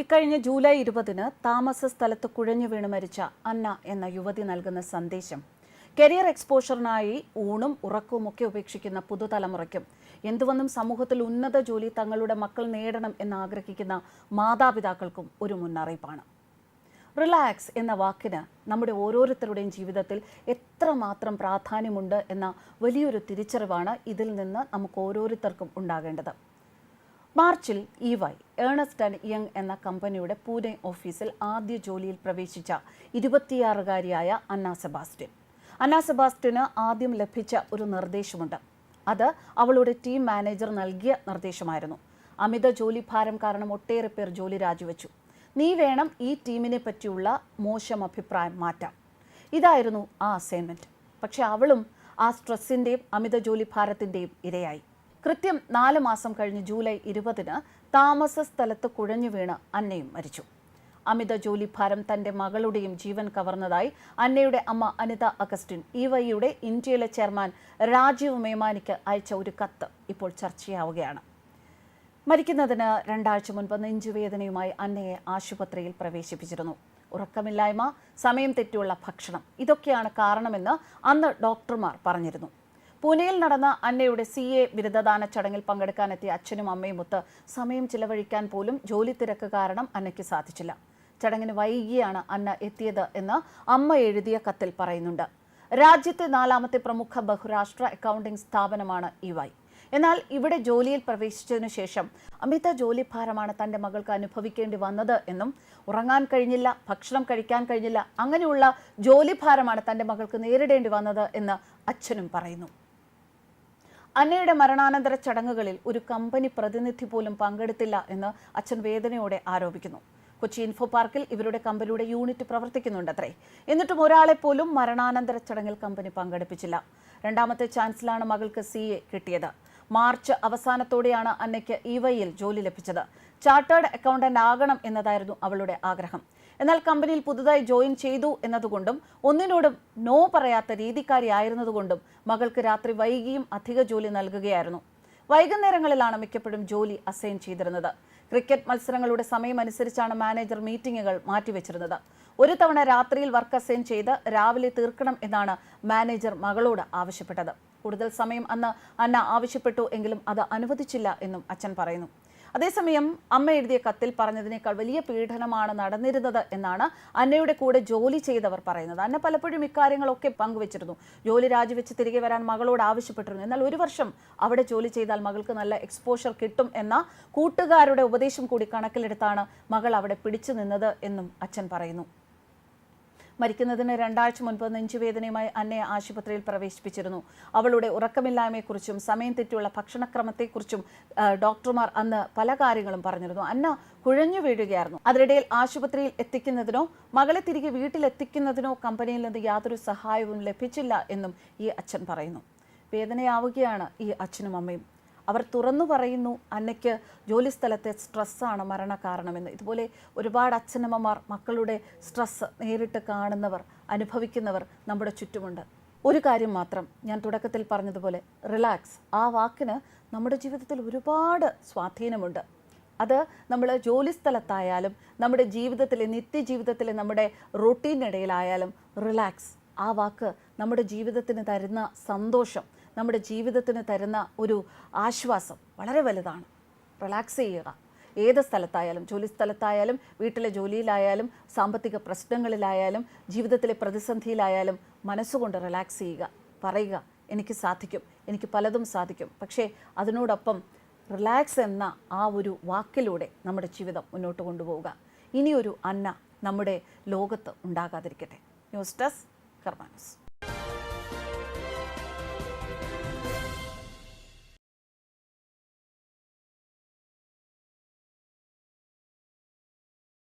ഇക്കഴിഞ്ഞ ജൂലൈ ഇരുപതിന് താമസ സ്ഥലത്ത് കുഴഞ്ഞു വീണ് മരിച്ച അന്ന എന്ന യുവതി നൽകുന്ന സന്ദേശം. കരിയർ എക്സ്പോഷറിനായി ഊണും ഉറക്കവും ഒക്കെ ഉപേക്ഷിക്കുന്ന പുതുതലമുറയ്ക്കും എന്തുവന്നും സമൂഹത്തിൽ ഉന്നത ജോലി തങ്ങളുടെ മക്കൾ നേടണം എന്ന് ആഗ്രഹിക്കുന്ന മാതാപിതാക്കൾക്കും ഒരു മുന്നറിയിപ്പാണ്. റിലാക്സ് എന്ന വാക്കിന് നമ്മുടെ ഓരോരുത്തരുടെയും ജീവിതത്തിൽ എത്രമാത്രം പ്രാധാന്യമുണ്ട് എന്ന വലിയൊരു തിരിച്ചറിവാണ് ഇതിൽ നിന്ന് നമുക്ക് ഓരോരുത്തർക്കും ഉണ്ടാകേണ്ടത്. മാർച്ചിൽ E Y Ernst and Young എന്ന കമ്പനിയുടെ പൂനെ ഓഫീസിൽ ആദ്യ ജോലിയിൽ പ്രവേശിച്ച ഇരുപത്തിയാറുകാരിയായ അന്ന സെബാസ്റ്റ്യൻ. അന്ന സെബാസ്റ്റ്യന് ആദ്യം ലഭിച്ച ഒരു നിർദ്ദേശമുണ്ട്. അത് അവളുടെ ടീം മാനേജർ നൽകിയ നിർദ്ദേശമായിരുന്നു. അമിത ജോലിഭാരം കാരണം ഒട്ടേറെ പേർ ജോലി രാജിവെച്ചു. നീ വേണം ഈ ടീമിനെ പറ്റിയുള്ള മോശം അഭിപ്രായം മാറ്റാൻ. ഇതായിരുന്നു ആ അസൈൻമെന്റ് പക്ഷെ അവളും ആ സ്ട്രെസ്സിന്റെയും അമിത ജോലി ജോലിഭാരത്തിന്റെയും ഇരയായി. കൃത്യം നാല് മാസം കഴിഞ്ഞ് ജൂലൈ ഇരുപതിന് താമസ സ്ഥലത്ത് കുഴഞ്ഞു വീണ് അന്നയും മരിച്ചു. അമിത ജോലിഭാരം തന്റെ മകളുടെയും ജീവൻ കവർന്നതായി അന്നയുടെ അമ്മ അനിത അഗസ്റ്റിൻ ഇ വൈയുടെ ഇന്ത്യയിലെ ചെയർമാൻ രാജീവ് മേമാനിക്ക് അയച്ച ഒരു കത്ത് ഇപ്പോൾ ചർച്ചയാവുകയാണ്. മരിക്കുന്നതിന് രണ്ടാഴ്ച മുൻപ് നെഞ്ചുവേദനയുമായി അന്നയെ ആശുപത്രിയിൽ പ്രവേശിപ്പിച്ചിരുന്നു. ഉറക്കമില്ലായ്മ സമയം തെറ്റിയുള്ള ഭക്ഷണം ഇതൊക്കെയാണ് കാരണമെന്ന് അന്ന് ഡോക്ടർമാർ പറഞ്ഞിരുന്നു. പൂനെയിൽ നടന്ന അന്നയുടെ സി എ ബിരുദദാന ചടങ്ങിൽ പങ്കെടുക്കാനെത്തിയ അച്ഛനും അമ്മയും ഒത്ത് സമയം ചിലവഴിക്കാൻ പോലും ജോലി തിരക്ക് കാരണം അന്നയ്ക്ക് സാധിച്ചില്ല. ചടങ്ങിന് വൈകിയാണ് അന്ന എത്തിയത് എന്ന് അമ്മ എഴുതിയ കത്തിൽ പറയുന്നുണ്ട്. രാജ്യത്തെ നാലാമത്തെ പ്രമുഖ ബഹുരാഷ്ട്ര അക്കൗണ്ടിംഗ് സ്ഥാപനമാണ് ഇവൈ എന്നാൽ ഇവിടെ ജോലിയിൽ പ്രവേശിച്ചതിനു ശേഷം അമിത ജോലിഭാരമാണ് തന്റെ മകൾക്ക് അനുഭവിക്കേണ്ടി വന്നത് എന്നും ഉറങ്ങാൻ കഴിഞ്ഞില്ല ഭക്ഷണം കഴിക്കാൻ കഴിഞ്ഞില്ല അങ്ങനെയുള്ള ജോലിഭാരമാണ് തന്റെ മകൾക്ക് നേരിടേണ്ടി വന്നത് എന്ന് അച്ഛനും പറയുന്നു. അന്നയുടെ മരണാനന്തര ചടങ്ങുകളിൽ ഒരു കമ്പനി പ്രതിനിധി പോലും പങ്കെടുത്തില്ല എന്ന് അച്ഛൻ വേദനയോടെ ആരോപിക്കുന്നു. കൊച്ചി ഇൻഫോ പാർക്കിൽ ഇവരുടെ കമ്പനിയുടെ യൂണിറ്റ് പ്രവർത്തിക്കുന്നുണ്ടത്രേ. എന്നിട്ടും ഒരാളെ പോലും മരണാനന്തര ചടങ്ങിൽ കമ്പനി പങ്കെടുപ്പിച്ചില്ല. രണ്ടാമത്തെ ചാൻസിലാണ് മകൾക്ക് സി എ കിട്ടിയത്. മാർച്ച് അവസാനത്തോടെയാണ് അന്നയ്ക്ക് ഇവയിൽ ജോലി ലഭിച്ചത്. ചാർട്ടേഡ് അക്കൗണ്ടന്റ് ആകണം എന്നതായിരുന്നു അവളുടെ ആഗ്രഹം. എന്നാൽ കമ്പനിയിൽ പുതുതായി ജോയിൻ ചെയ്തു എന്നതുകൊണ്ടും ഒന്നിനോടും നോ പറയാത്ത രീതിക്കാരിയായിരുന്നതുകൊണ്ടും മകൾക്ക് രാത്രി വൈകിയും അധിക ജോലി നൽകുകയായിരുന്നു. വൈകുന്നേരങ്ങളിലാണ് മിക്കപ്പോഴും ജോലി അസൈൻ ചെയ്തിരുന്നത്. ക്രിക്കറ്റ് മത്സരങ്ങളുടെ സമയമനുസരിച്ചാണ് മാനേജർ മീറ്റിംഗുകൾ മാറ്റിവെച്ചിരുന്നത്. ഒരു തവണ രാത്രിയിൽ വർക്ക് അസൈൻ ചെയ്ത് രാവിലെ തീർക്കണം എന്നാണ് മാനേജർ മകളോട് ആവശ്യപ്പെട്ടത്. കൂടുതൽ സമയം അന്ന് അന്ന ആവശ്യപ്പെട്ടു എങ്കിലും അത് അനുവദിച്ചില്ല എന്നും അച്ഛൻ പറയുന്നു. അതേസമയം അമ്മ എഴുതിയ കത്തിൽ പറഞ്ഞതിനേക്കാൾ വലിയ പീഡനമാണ് നടന്നിരുന്നത് എന്നാണ് അന്നയുടെ കൂടെ ജോലി ചെയ്തവർ പറയുന്നത്. അന്ന പലപ്പോഴും ഇക്കാര്യങ്ങളൊക്കെ പങ്കുവച്ചിരുന്നു. ജോലി രാജിവെച്ച് തിരികെ വരാൻ മകളോട് ആവശ്യപ്പെട്ടിരുന്നു. എന്നാൽ ഒരു വർഷം അവിടെ ജോലി ചെയ്താൽ മകൾക്ക് നല്ല എക്സ്പോഷർ കിട്ടും എന്ന കൂട്ടുകാരുടെ ഉപദേശം കൂടി കണക്കിലെടുത്താണ് മകൾ അവിടെ പിടിച്ചു നിന്നത് എന്നും അച്ഛൻ പറയുന്നു. മരിക്കുന്നതിന് രണ്ടാഴ്ച മുൻപ് നെഞ്ചുവേദനയുമായി അന്നയെ ആശുപത്രിയിൽ പ്രവേശിപ്പിച്ചിരുന്നു. അവളുടെ ഉറക്കമില്ലായ്മയെക്കുറിച്ചും സമയം തെറ്റിയുള്ള ഭക്ഷണക്രമത്തെക്കുറിച്ചും ഡോക്ടർമാർ അന്ന് പല കാര്യങ്ങളും പറഞ്ഞിരുന്നു. അന്ന കുഴഞ്ഞു വീഴുകയായിരുന്നു. അതിനിടയിൽ ആശുപത്രിയിൽ എത്തിക്കുന്നതിനോ മകളെ തിരികെ വീട്ടിലെത്തിക്കുന്നതിനോ കമ്പനിയിൽ നിന്ന് യാതൊരു സഹായവും ലഭിച്ചില്ല എന്നും ഈ അച്ഛൻ പറയുന്നു. വേദനയാവുകയാണ് ഈ അച്ഛനും അമ്മയും. അവർ തുറന്നു പറയുന്നു അന്നയ്ക്ക് ജോലിസ്ഥലത്തെ സ്ട്രെസ്സാണ് മരണകാരണമെന്ന്. ഇതുപോലെ ഒരുപാട് അച്ഛനമ്മമാർ മക്കളുടെ സ്ട്രെസ് നേരിട്ട് കാണുന്നവർ അനുഭവിക്കുന്നവർ നമ്മുടെ ചുറ്റുമുണ്ട്. ഒരു കാര്യം മാത്രം ഞാൻ തുടക്കത്തിൽ പറഞ്ഞതുപോലെ റിലാക്സ്. ആ വാക്കിന് നമ്മുടെ ജീവിതത്തിൽ ഒരുപാട് സ്വാധീനമുണ്ട്. അത് നമ്മൾ ജോലിസ്ഥലത്തായാലും നമ്മുടെ ജീവിതത്തിലെ നിത്യജീവിതത്തിലെ നമ്മുടെ റൊട്ടീനിടയിലായാലും റിലാക്സ്. ആ വാക്ക് നമ്മുടെ ജീവിതത്തിന് തരുന്ന സന്തോഷം നമ്മുടെ ജീവിതത്തിന് തരുന്ന ഒരു ആശ്വാസം വളരെ വലുതാണ്. റിലാക്സ് ചെയ്യുക. ഏത് സ്ഥലത്തായാലും ജോലി സ്ഥലത്തായാലും വീട്ടിലെ ജോലിയിലായാലും സാമ്പത്തിക പ്രശ്നങ്ങളിലായാലും ജീവിതത്തിലെ പ്രതിസന്ധിയിലായാലും മനസ്സുകൊണ്ട് റിലാക്സ് ചെയ്യുക. പറയുക എനിക്ക് സാധിക്കും. എനിക്ക് പലതും സാധിക്കും. പക്ഷേ അതിനോടൊപ്പം റിലാക്സ് എന്ന ആ ഒരു വാക്കിലൂടെ നമ്മുടെ ജീവിതം മുന്നോട്ട് കൊണ്ടുപോവുക. ഇനിയൊരു അന്ന നമ്മുടെ ലോകത്ത് ഉണ്ടാകാതിരിക്കട്ടെ. News desk കർമാനസ്